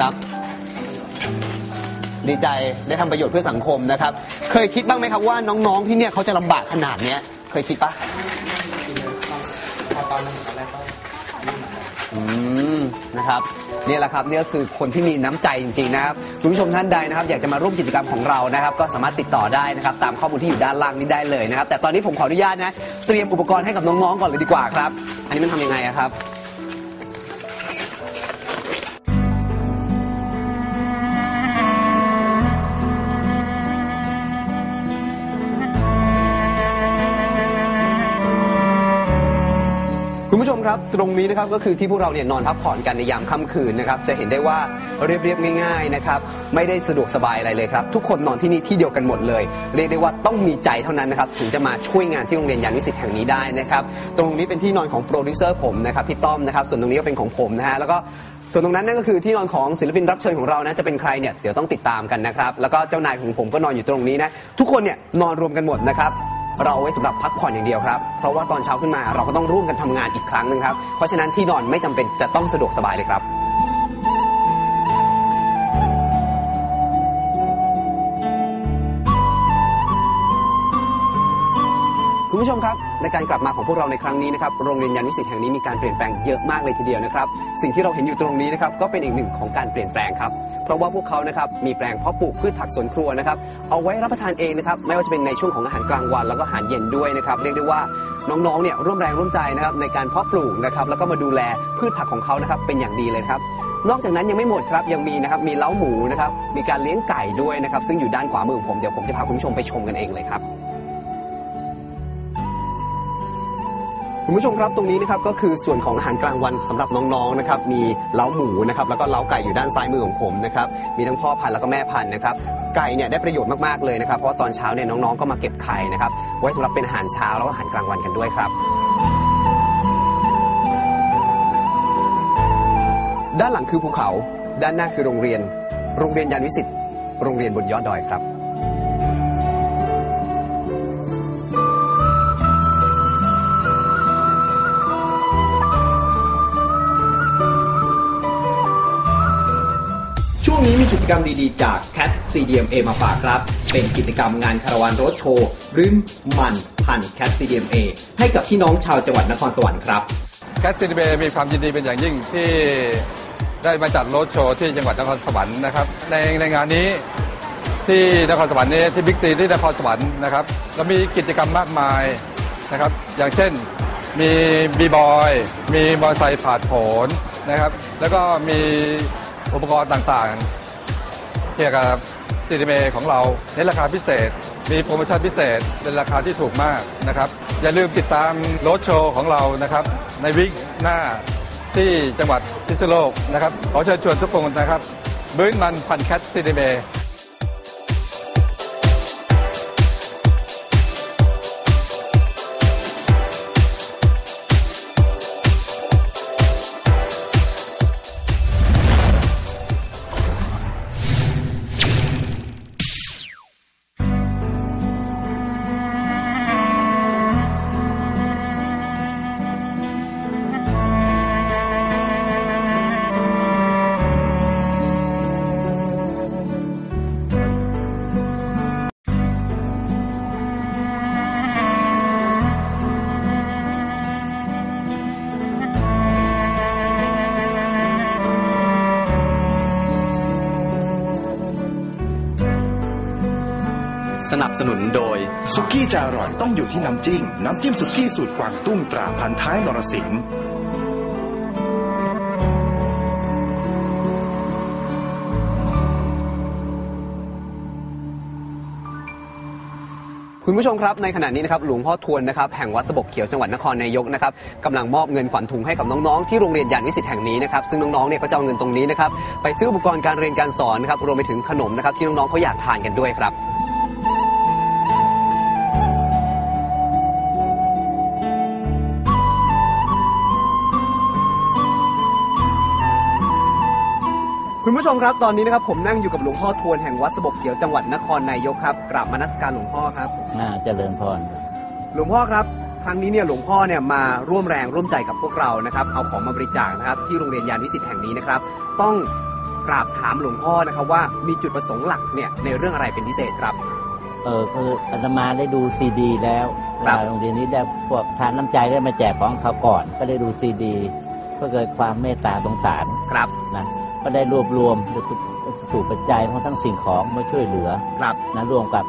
ครับ ดีใจได้ทำประโยชน์เพื่อสังคมนะครับ เคยคิดบ้างไหมครับว่าน้องๆที่เนี่ยเขาจะลำบากขนาดเนี้ย เคยคิดปะอืมนะครับนี่แหละครับนี่ก็คือคนที่มีน้ำใจจริงๆนะครับคุณผู้ชมท่านใดนะครับ อยากจะมาร่วมกิจกรรมของเรานะครับ ก็สามารถติดต่อได้นะครับ ตามข้อมูลที่อยู่ด้านล่างนี้ได้เลยนะครับ แต่ตอนนี้ผมขออนุญาตนะ เตรียมอุปกรณ์ให้กับน้องๆก่อนเลยดีกว่าครับ อันนี้มันทำยังไงอะครับ มครับตรงนี้นะครับก็คือที่พวกเราเนี่ยนอนพักผ่อนกันในยามค่ำคืนนะครับจะเห็นได้ว่าเรียบๆง่ายๆนะครับไม่ได้สะดวกสบายอะไรเลยครับทุกคนนอนที่นี่ที่เดียวกันหมดเลย เรียกได้ว่าต้องมีใจเท่านั้นนะครับถึงจะมาช่วยงานที่โรงเรียนยานวิสิตแห่งนี้ได้นะครับตรงนี้เป็นที่นอนของโปรดิวเซอร์ผมนะครับพี่ต้อมนะครับส่วนตรงนี้ก็เป็นของผมนะฮะแล้วก็ ส่วนตรงนั้นนั่นก็คือที่นอนของศิลปินรับเชิญของเรานะจะเป็นใครเนี่ยเดี๋ยวต้องติดตามกันนะครับแล้วก็เจ้านายของผมก็นอนอยู่ตรงนี้นะทุกคนเนี่ยนอนรวมกันหมดนะครับ เราเอาไว้สำหรับพักผ่อนอย่างเดียวครับ เพราะว่าตอนเช้าขึ้นมาเราก็ต้องร่วมกันทำงานอีกครั้งหนึ่งครับ เพราะฉะนั้นที่นอนไม่จำเป็นจะต้องสะดวกสบายเลยครับคุณผู้ชมครับในการกลับมาของพวกเราในครั้งนี้นะครับโรงเรียนยานวิสิตแห่งนี้มีการเปลี่ยนแปลงเยอะมากเลยทีเดียวนะครับ สิ่งที่เราเห็นอยู่ตรงนี้นะครับก็เป็นอีกหนึ่งของการเปลี่ยนแปลงครับ เพราะว่าพวกเขานะครับมีแปลงเพาะปลูกพืชผักสวนครัวนะครับเอาไว้รับประทานเองนะครับไม่ว่าจะเป็นในช่วงของอาหารกลางวัน แล้วก็อาหารเย็นด้วยนะครับเรียกได้ว่าน้องๆเนี่ยร่วมแรงร่วมใจนะครับในการเพาะปลูกนะครับแล้วก็มาดูแลพืชผักของเขานะครับเป็นอย่างดีเลยครับนอกจากนั้นยังไม่หมดครับยังมีนะครับมีเล้าหมูนะครับมีการเลี้ยงไก่ด้วยนะครับซึ่งอยู่ด้านขวามือของผมเดี๋ยวผมจะพาคุณผู้ชมไปชมกันเองเลยครับ คุณผู้ชมครับตรงนี้นะครับก็คือส่วนของอาหารกลางวันสำหรับน้องๆนะครับมีเล้าหมูนะครับแล้วก็เล้าไก่อยู่ด้านซ้ายมือของผมนะครับมีทั้งพ่อพันธุ์แล้วก็แม่พันธุ์นะครับไก่เนี่ยได้ประโยชน์มากๆเลยนะครับเพราะาตอนเช้าเนี่ยน้องๆก็มาเก็บไข่นะครับไว้สำหรับเป็นอาหารเช้าแล้วก็อาหารกลางวันกันด้วยครับด้านหลังคือภูเขา ด้านหน้าคือโรงเรียน โรงเรียนยานวิสิตโรงเรียนบนยอดดอยครับ มีกิจกรรมดีๆ จาก Cat CDMA มาฝากครับ เป็นกิจกรรมงานคาราวานรถโชว์ริมมันพัน Cat CDMA ให้กับพี่น้องชาวจังหวัดนครสวรรค์ครับแคทซินเบมีความยินดีเป็นอย่างยิ่งที่ได้มาจัดโรดโชว์ที่จังหวัดนครสวรรค์นะครับในในงานนี้ที่นครสวรรค์นี้ที่บิ๊กซีที่นครสวรรค์นะครับเรามีกิจกรรมมากมายนะครับ อย่างเช่นมีบีบอยมีมอเตอร์ไซค์ผาดโผนนะครับ แล้วก็มีอุปกรณ์ต่างๆ เกี่ยวกับซีดีเมของเราในราคาพิเศษ มีโปรโมชั่นพิเศษเป็นราคาที่ถูกมากนะครับ อย่าลืมติดตามโรดโชว์ของเรานะครับในวิกหน้าที่จังหวัดพิษณุโลกนะครับ ขอเชิญชวนทุกคนนะครับ บื้นมันพันแคทซีดีเม สนับสนุนโดย สุกี้จะอร่อยต้องอยู่ที่น้ำจิ้ม น้ำจิ้มสุกี้สูตรกวางตุ้งตราพันท้ายนรสิงห์คุณผู้ชมครับในขณะนี้นะครับหลวงพ่อทวนนะครับแห่งวัดสะบกเขียวจังหวัดนครนายกนะครับกำลังมอบเงินขวัญถุงให้กับน้องๆที่โรงเรียนยานวิสิตแห่งนี้นะครับซึ่งน้องๆเนี่ยก็จะเอาเงินตรงนี้นะครับไปซื้ออุปกรณ์การเรียนการสอนนะครับรวมไปถึงขนมนะครับที่น้องๆเขาอยากทานกันด้วยครับ คุณผู้ชมครับตอนนี้นะครับผมนั่งอยู่กับหลวงพ่อทวนแห่งวัดสะบกเขียวจังหวัดนครนายกครับกราบมานัสการหลวงพ่อครับ น่าเจริญพรหลวงพ่อครับครั้งนี้เนี่ยหลวงพ่อเนี่ยมาร่วมแรงร่วมใจกับพวกเรานะครับเอาของมาบริจาคนะครับที่โรงเรียนยานวิสิตแห่งนี้นะครับ ต้องกราบถามหลวงพ่อนะครับว่ามีจุดประสงค์หลักเนี่ยในเรื่องอะไรเป็นพิเศษครับ เออคืออาตมาได้ดูซีดี แล้วครับอ่าโรงเรียนนี้ได้พวกทานน้ำใจได้มาแจกของเขาก่อน ก็ได้ดูซีดี ก็เกิดความเมตตาสงสารครับ นะ ก็ได้รวบรวมสู่ปัจจัยของทั้งสิ่งของมาช่วยเหลือครับนะรวมกับ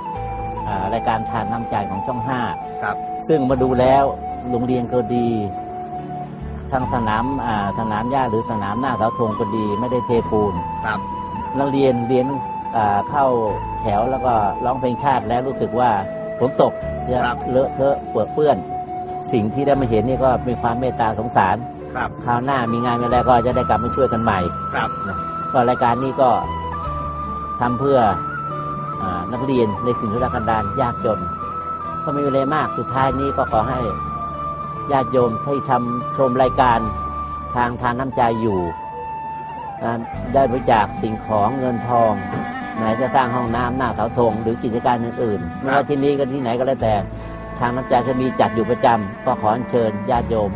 อ่ารายการทานน้ำใจของช่องห้าครับ ซึ่งมาดูแล้วโรงเรียนก็ดีทางสนามอ่าสนามหญ้าหรือสนามหน้าเสาธงก็ดีไม่ได้เทปูนครับนักเรียนเรียนอ่าเข้าแถวแล้วก็ร้องเพลงชาติแล้วรู้สึกว่าฝนตกจะครับเลอะเทอะเปื้อนเปื้อน สิ่งที่ได้มาเห็นนี่ก็มีความเมตตาสงสาร ครับคราวหน้ามีงานอะไรก็จะได้กลับมาช่วยกันใหม่ครับก็รายการนี้ก็ทำเพื่ออานักเรียนในถิ่นทุรกันดารยากจน ก็ไม่มีอะไรมากสุดท้ายนี้ก็ขอให้ญาติโยมที่ทำชมรายการทางทานน้ำใจอยู่อ่าได้บริจาคสิ่งของเงินทองไหนจะสร้างห้องน้ำหน้าเสาธงหรือกิจการอื่นๆไม่ว่าที่นี้ก็ที่ไหนก็แล้วแต่ ทางน้ำใจจะมีจัดอยู่ประจำก็ขออัญเชิญญาติโยม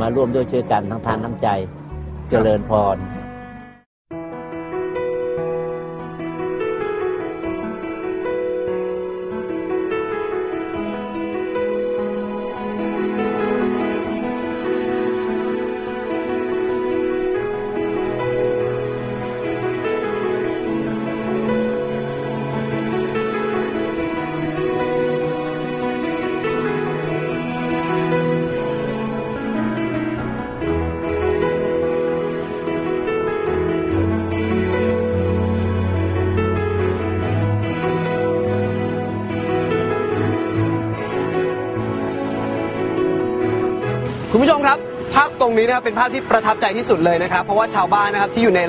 มาร่วมด้วยช่วยกันทางทานน้ำใจเจริญพร คุณผู้ชมครับ ภาพตรงนี้นะครับเป็นภาพที่ประทับใจที่สุดเลยนะครับ เพราะว่าชาวบ้านนะครับที่อยู่ใน